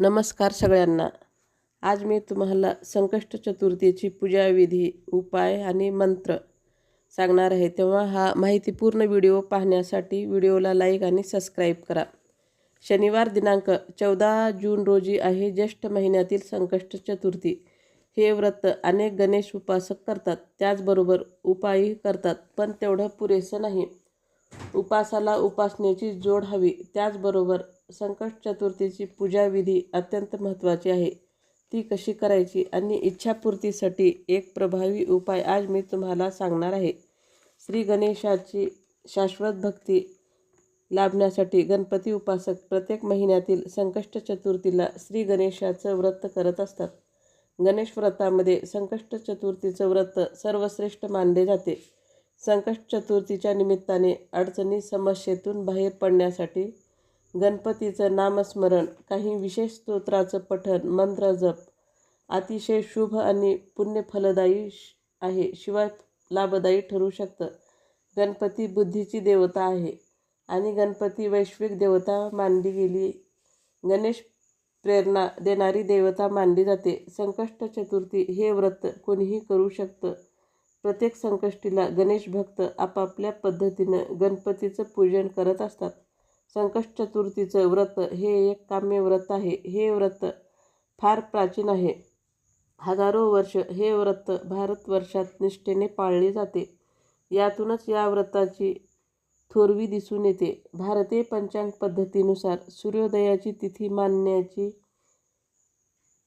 नमस्कार सगळ्यांना. आज मी तुम्हाला संकष्ट चतुर्थीची पूजाविधी उपाय आणि मंत्र सांगणार आहे. तेव्हा हा माहितीपूर्ण व्हिडिओ पाहण्यासाठी व्हिडिओला लाईक आणि सबस्क्राईब करा. शनिवार दिनांक चौदा जून रोजी आहे ज्येष्ठ महिन्यातील संकष्ट चतुर्थी. हे व्रत अनेक गणेश उपासक करतात. त्याचबरोबर उपायही करतात पण तेवढं पुरेसं नाही. उपासाला उपासनेची जोड हवी. त्याचबरोबर संकट चतुर्थीची पूजाविधी अत्यंत महत्त्वाची आहे. ती कशी करायची आणि इच्छापूर्तीसाठी एक प्रभावी उपाय आज मी तुम्हाला सांगणार आहे. श्री गणेशाची शाश्वत भक्ती लाभण्यासाठी गणपती उपासक प्रत्येक महिन्यातील संकष्ट चतुर्थीला श्री गणेशाचं व्रत करत असतात. गणेश व्रतामध्ये संकष्ट चतुर्थीचं व्रत सर्वश्रेष्ठ मानले जाते. संकष्ट चतुर्थीच्या निमित्ताने अडचणी समस्येतून बाहेर पडण्यासाठी गणपतीचं नामस्मरण काही विशेष स्तोत्राचं पठण मंत्र जप अतिशय शुभ आणि पुण्यफलदायी आहे. शिवाय लाभदायी ठरू शकतं. गणपती बुद्धीची देवता आहे आणि गणपती वैश्विक देवता मानली गेली. गणेश प्रेरणा देणारी देवता मानली जाते. संकष्ट चतुर्थी हे व्रत कोणीही करू शकतं. प्रत्येक संकष्टीला गणेश भक्त आपापल्या पद्धतीनं गणपतीचं पूजन करत असतात. संकष्ट चतुर्थीचं व्रत हे एक काम्य व्रत आहे. हे व्रत फार प्राचीन आहे. हजारो वर्ष हे व्रत भारतवर्षात निष्ठेने पाळले जाते. यातूनच या व्रताची थोरवी दिसून येते. भारतीय पंचांग पद्धतीनुसार सूर्योदयाची तिथी मानण्याची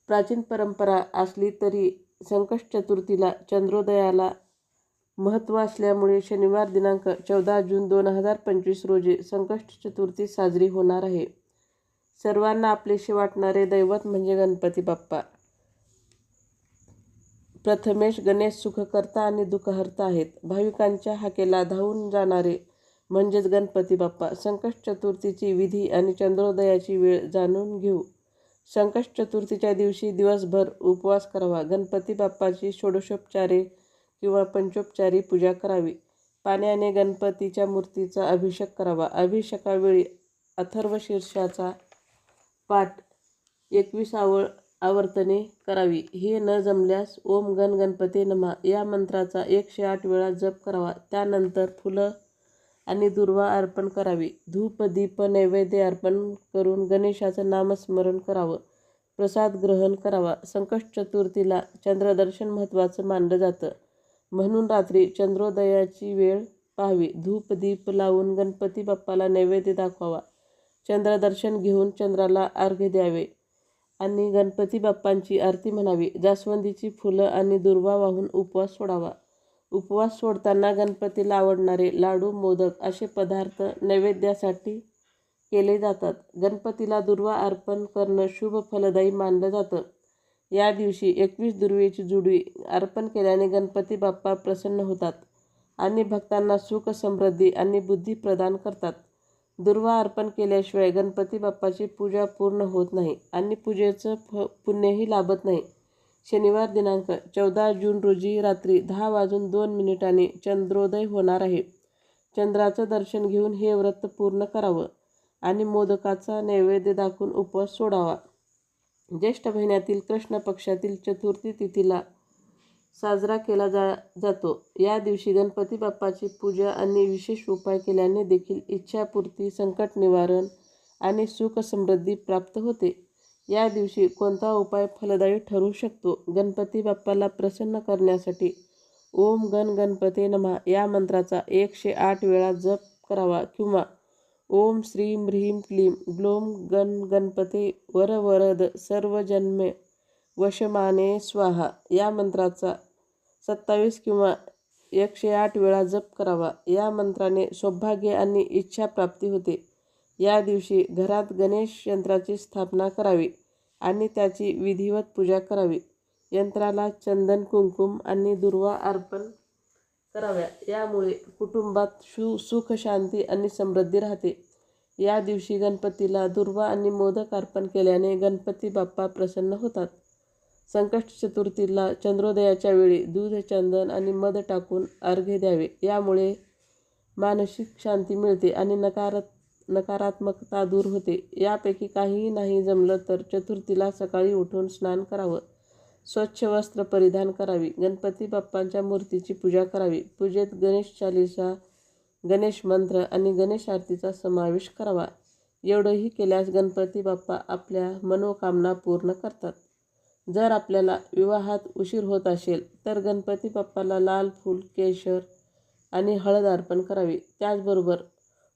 प्राचीन परंपरा असली तरी संकष्ट चतुर्थीला चंद्रोदयाला महत्त्व असल्यामुळे शनिवार दिनांक चौदा जून दोन हजार पंचवीस रोजी संकष्ट चतुर्थी साजरी होणार आहे. सर्वांना आपलेसे वाटणारे दैवत म्हणजे गणपती बाप्पा. प्रथमेश गणेश सुखकर्ता आणि दुःखहर्ता आहेत. भाविकांच्या हाकेला धावून जाणारे म्हणजेच गणपती बाप्पा. संकष्ट चतुर्थीची विधी आणि चंद्रोदयाची वेळ जाणून घेऊ. संकष्ट चतुर्थीच्या दिवशी दिवसभर उपवास करावा. गणपती बाप्पाची षोडशोपचारे किंवा पंचोपचारी पूजा करावी. पाण्याने गणपतीच्या मूर्तीचा अभिषेक करावा. अभिषेकावेळी अथर्व शीर्षाचा पाठ एकवीस आवळ आवर्तने करावी. हे न जमल्यास ओम गण गणपती नमा. या मंत्राचा एकशे आठ वेळा जप करावा. त्यानंतर फुलं आणि दुर्वा अर्पण करावी. धूप दीप नैवेद्य अर्पण करून गणेशाचं नामस्मरण करावं. प्रसाद ग्रहण करावा. संकष्ट चतुर्थीला चंद्रदर्शन महत्त्वाचं मानलं जातं. म्हणून रात्री चंद्रोदयाची वेळ पाहावी. धूप दीप लावून गणपती बाप्पाला नैवेद्य दाखवावा. चंद्रदर्शन घेऊन चंद्राला अर्घ्य द्यावे आणि गणपती बाप्पांची आरती म्हणावी. जास्वंदीची फुलं आणि दुर्वा वाहून उपवास सोडावा. उपवास सोडताना गणपतीला आवडणारे लाडू मोदक असे पदार्थ नैवेद्यासाठी केले जातात. गणपतीला दुर्वा अर्पण करणं शुभ फलदायी मानलं जातं. या दिवशी एकवीस दुर्वेची जुडवी अर्पण केल्याने गणपती बाप्पा प्रसन्न होतात. आणि भक्तांना सुख समृद्धी आणि बुद्धी प्रदान करतात. दुर्वा अर्पण केल्याशिवाय गणपती बाप्पाची पूजा पूर्ण होत नाही आणि पूजेचं फ पुण्यही लाभत नाही. शनिवार दिनांक चौदा जून रोजी रात्री दहा वाजून दोन मिनिटांनी चंद्रोदय होणार आहे. चंद्राचं दर्शन घेऊन हे व्रत पूर्ण करावं आणि मोदकाचा नैवेद्य दाखवून उपवास सोडावा. ज्येष्ठ महिन्यातील कृष्ण पक्षातील चतुर्थी तिथीला साजरा केला जा जातो. या दिवशी गणपती बाप्पाची पूजा आणि विशेष उपाय केल्याने देखील इच्छापूर्ती संकट निवारण आणि सुख समृद्धी प्राप्त होते. या दिवशी कोणता उपाय फलदायी ठरू शकतो? गणपती बाप्पाला प्रसन्न करण्यासाठी ओम गण गणपती नमा या मंत्राचा एकशे आठ वेळा जप करावा किंवा ओम श्रीं ह्रीं क्लीं ग्लोम गण गणपते वर वरद सर्व जन्मे वशमाने स्वाहा. या मंत्राचा सत्तावीस किंवा एकशे आठ वेळा जप करावा. या मंत्राने सौभाग्य आणि इच्छा प्राप्ती होते. या दिवशी घरात गणेश यंत्राची स्थापना करावी आणि त्याची विधिवत पूजा करावी. यंत्राला चंदन कुंकुम आणि दुर्वा अर्पण कराव्या. यामुळे कुटुंबात शु सुख शांती आणि समृद्धी राहते. या दिवशी गणपतीला दुर्वा आणि मोदक अर्पण केल्याने गणपती बाप्पा प्रसन्न होतात. संकष्ट चतुर्थीला चंद्रोदयाच्या वेळी दूध चंदन आणि मध टाकून अर्घ्य द्यावे. यामुळे मानसिक शांती मिळते आणि नकारात नकारात्मकता दूर होते. यापैकी काहीही नाही जमलं तर चतुर्थीला सकाळी उठून स्नान करावं. स्वच्छ वस्त्र परिधान करावी. गणपती बाप्पांच्या मूर्तीची पूजा करावी. पूजेत गणेश चालिसा गणेश मंत्र आणि गणेश आरतीचा समावेश करावा. एवढंही केल्यास गणपती बाप्पा आपल्या मनोकामना पूर्ण करतात. जर आपल्याला विवाहात उशीर होत असेल तर गणपती बाप्पाला लाल फूल केशर आणि हळद अर्पण करावी. त्याचबरोबर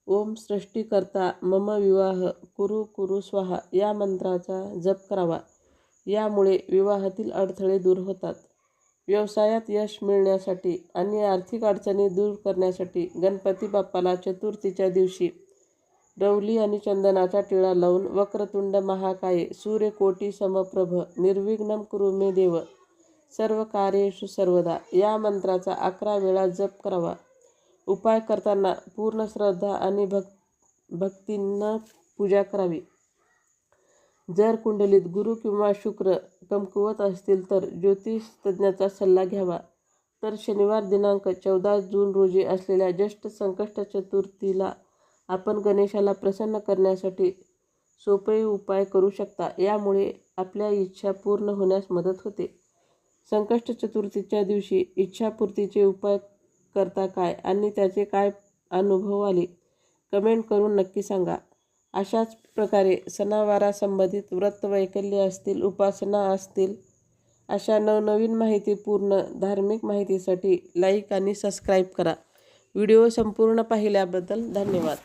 ओम सृष्टीकर्ता मम विवाह कुरु कुरु स्वाहा या मंत्राचा जप करावा. यामुळे विवाहातील अडथळे दूर होतात. व्यवसायात यश मिळण्यासाठी आणि आर्थिक अडचणी दूर करण्यासाठी गणपती बाप्पाला चतुर्थीच्या दिवशी रवली आणि चंदनाचा टिळा लावून वक्रतुंड महाकाये सूर्यकोटी समप्रभ निर्विघ्नम कुरु मे देव. सर्व कार्येषु सर्वदा या मंत्राचा अकरा वेळा जप करावा. उपाय करताना पूर्ण श्रद्धा आणि भक् भक्तींना पूजा करावी. जर कुंडलीत गुरु किंवा शुक्र कमकुवत असतील तर ज्योतिष तज्ज्ञाचा सल्ला घ्यावा. तर शनिवार दिनांक चौदा जून रोजी असलेल्या ज्येष्ठ संकष्ट चतुर्थीला आपण गणेशाला प्रसन्न करण्यासाठी सोपे उपाय करू शकता. यामुळे आपल्या इच्छा पूर्ण होण्यास मदत होते. संकष्ट चतुर्थीच्या दिवशी इच्छापूर्तीचे उपाय करता काय आणि त्याचे काय अनुभव आले कमेंट करून नक्की सांगा. अशाच प्रकारे सणावारासंबंधित व्रत वैकल्य असतील उपासना असतील अशा नवनवीन माहितीपूर्ण धार्मिक माहितीसाठी लाईक आणि सबस्क्राईब करा. व्हिडिओ संपूर्ण पाहिल्याबद्दल धन्यवाद.